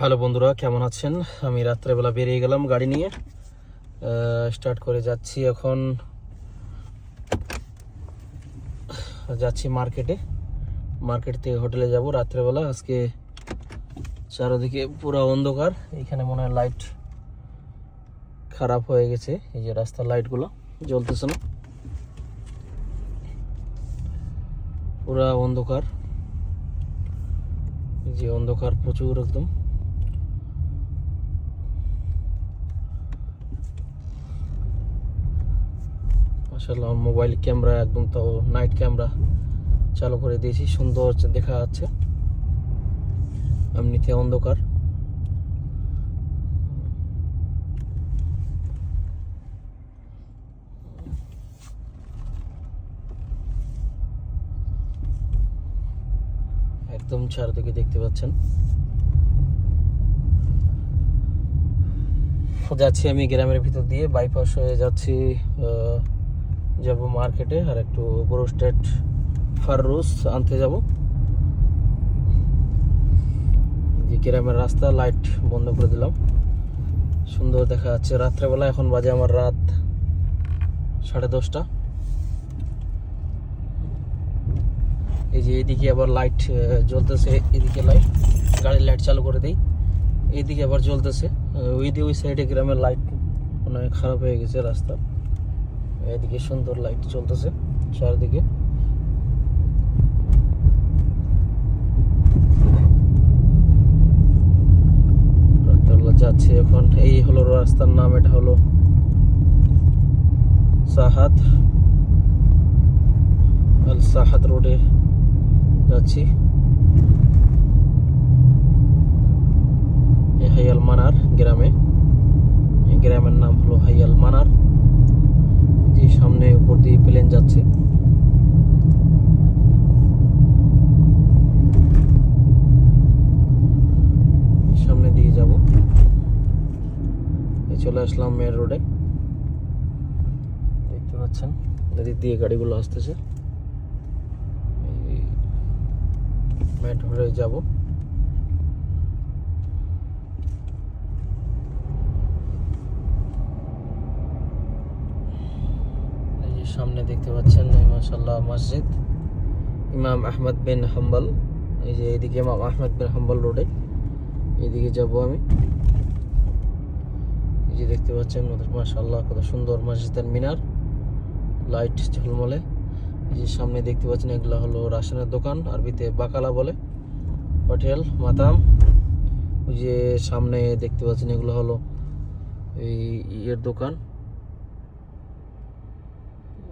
Hello বন্ধুরা, কেমন আছেন? আমি রাত্রেবেলা বেরিয়ে গেলাম গাড়ি নিয়ে। স্টার্ট করে যাচ্ছি এখন। যাচ্ছি মার্কেটে মার্কেট থেকে হোটেলে যাব রাত্রেবেলা। আজকে চারদিকে পুরো অন্ধকার। এখানে মনে হয় লাইট খারাপ হয়ে গেছে। এই যে রাস্তার লাইটগুলো জ্বলতেছে না। পুরা অন্ধকার। যে অন্ধকার প্রচুর একদম। মাশাআল্লাহ মোবাইল ক্যামেরা একদম তো নাইট ক্যামেরা চালু করে দিয়েছি, সুন্দর দেখা যাচ্ছে। এমনিতে অন্ধকার। একদম চারদিকে দেখতে পাচ্ছেন। যাচ্ছি আমি গ্রামের ভিতর দিয়ে বাইপাস হয়ে যাচ্ছি যাব মার্কেটে আর একটু বড় স্টেট ফাররুস আনতে যাব। যে গ্রামের রাস্তা লাইট বন্ধ করে দিলাম। সুন্দর দেখা যাচ্ছে। রাত্রেবেলা এখন বাজে আমার রাত সাড়ে দশটা। এই যে এইদিকে আবার লাইট জ্বলতেছে। এদিকে লাইট গাড়ির লাইট চালু করে দিই। এইদিকে আবার জ্বলতেছে। ওই দিয়ে ওই সাইডে গ্রামের লাইট মানে খারাপ হয়ে গেছে রাস্তা। এদিকে সুন্দর লাইট চলতেছে, চারদিকে। যাচ্ছি এখন, এই হলো রাস্তার নাম, এটা হলো সাহাদ আল সাহাদ রোডে যাচ্ছি। হাইয়াল মানার গ্রামে। গ্রামের নাম হলো হাইয়াল মানার। সামনে উপর দিয়ে প্লেন যাচ্ছে। সামনে দিয়ে যাব। চলে আসলাম মেন রোডে দেখতে পাচ্ছেন, এদিক দিয়ে গাড়িগুলো আসতেছে। মেন রোডে যাব এই যে সামনে দেখতে পাচ্ছেন মাসাল্লাহ মসজিদ। ইমাম আহমদ বিন হাম্বল, এই যে এইদিকে ইমাম আহমদ বিন হাম্বল রোডে এইদিকে যাব আমি। এই যে দেখতে পাচ্ছেন মাসাল্লাহ কত সুন্দর মসজিদের মিনার, লাইট ঝলমলে। এই যে সামনে দেখতে পাচ্ছেন, এগুলো হলো রাশনের দোকান, আরবিতে বাকালা বলে। হোটেল, মাতাম। ওই যে সামনে দেখতে পাচ্ছেন, এগুলো হলো এই ইয়ের দোকান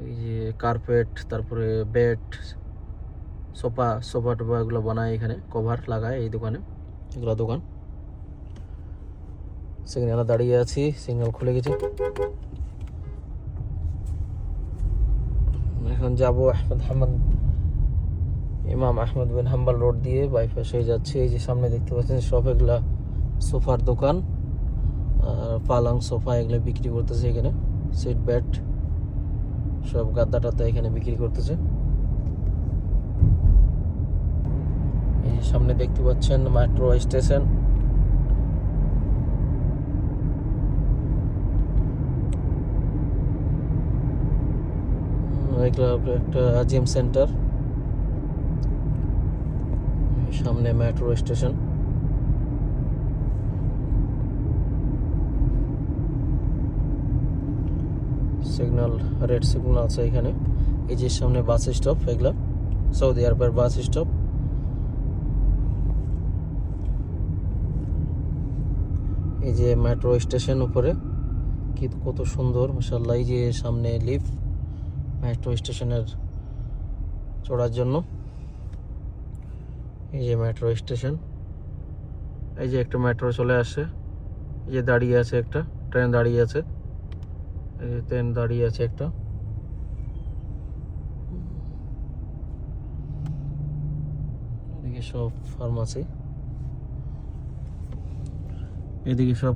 এই যে কার্পেট তারপরে বেড সোফা সোফা টোফা এগুলো বানায় এখানে কভার লাগায় এই দোকানে, এগুলো দোকান। সিগন্যালে দাঁড়িয়ে আছি সিগন্যাল খুলে গেছে। এখন যাব Ahmad Hammad, Imam Ahmad bin Hanbal road দিয়ে বাইপাস হয়ে যাচ্ছে। এই যে সামনে দেখতে পাচ্ছেন, সব এগুলা সোফার দোকান, আর পালং সোফা এগুলো বিক্রি করতেছে এখানে সিট বেড সব গাদ্দা টাদ্দা এখানে বিক্রি করতেছে। এই সামনে দেখতে পাচ্ছেন মেট্রো স্টেশন একটা জিম সেন্টার। সামনে metro station signal red signal আছে এখানে। এই যে সামনে বাস স্টপ এগুলা। সৌদি আরবের বাস স্টপ এই যে মেট্রো স্টেশন উপরে। কি, কত সুন্দর মাসাল্লাহ এই যে সামনে লিফট মেট্রো স্টেশনের চড়ার জন্য। এই যে মেট্রো স্টেশন এই যে একটা মেট্রো চলে আসে। এই যে দাঁড়িয়ে আছে একটা ট্রেন দাঁড়িয়ে আছে। ট্রেন দাঁড়িয়ে আছে একটা। এদিকে সব ফার্মাসি এদিকে সব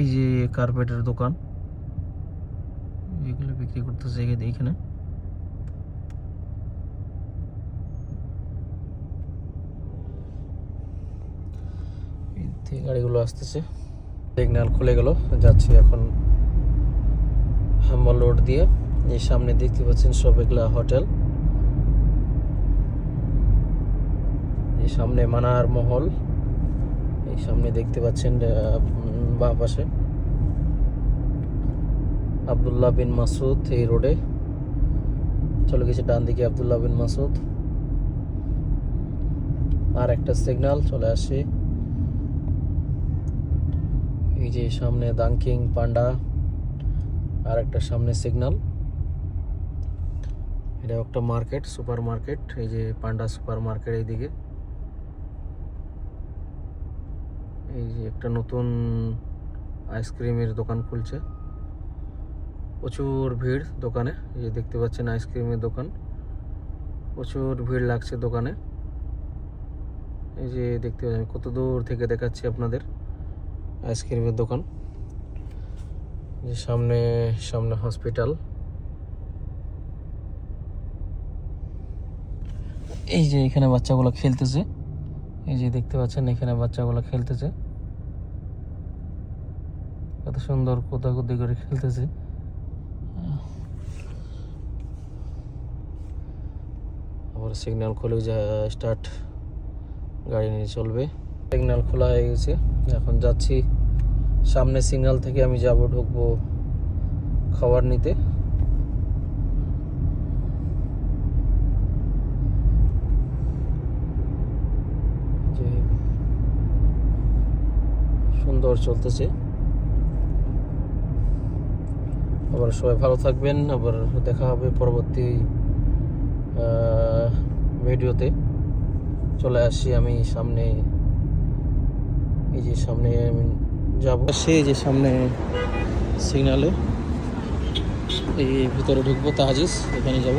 এই যে কার্পেটের দোকান। এগুলো বিক্রি করতেছে এখানে। এই গাড়িগুলো আসতেছে। সিগন্যাল খুলে গেল, যাচ্ছি এখন হাম্বা রোড দিয়ে এই সামনে দেখতে পাচ্ছেন সব এগুলা হোটেল। এই সামনে মানার মহল। এই সামনে দেখতে পাচ্ছেন বাঁ পাশে। আবদুল্লাহ বিন মাসুদ এই রোডে। চলে গেছে ডান দিকে আবদুল্লাহ বিন মাসুদ আর একটা সিগন্যাল, চলে আসে। এই যে সামনে দাংকিং পান্ডা। আর একটা সামনে সিগন্যাল এটা একটা মার্কেট, সুপার মার্কেট, এই যে পান্ডা সুপার মার্কেট এইদিকে। এই যে একটা নতুন আইসক্রিমের দোকান খুলছে। প্রচুর ভিড় দোকানে, এই যে দেখতে পাচ্ছেন আইসক্রিমের দোকান। প্রচুর ভিড় লাগছে দোকানে। এই যে দেখতে পাচ্ছেন কত দূর থেকে দেখাচ্ছি আপনাদের আইসক্রিমের দোকান। যে সামনে সামনে হসপিটাল এই যে এখানে বাচ্চাগুলো খেলতেছে। এই যে দেখতে পাচ্ছেন, এখানে বাচ্চাগুলো খেলতেছে। কত সুন্দর কোদাকুদি করে খেলতেছে। আবার সিগন্যাল খুলে যা স্টার্ট গাড়ি নিয়ে চলবে। সিগন্যাল খোলা হয়ে গেছে। এখন যাচ্ছি। সামনে সিগন্যাল থেকে আমি যাব, ঢুকবো খাবার নিতে। সুন্দর চলতেছে। আবার সবাই ভালো থাকবেন, আবার দেখা হবে পরবর্তী ভিডিওতে। চলে আসি আমি সামনে, এই যে সামনে আমি যাব। সে যে সামনে সিগনালে এই ভিতরে ঢুকবো তাহাজিস এখানে যাব।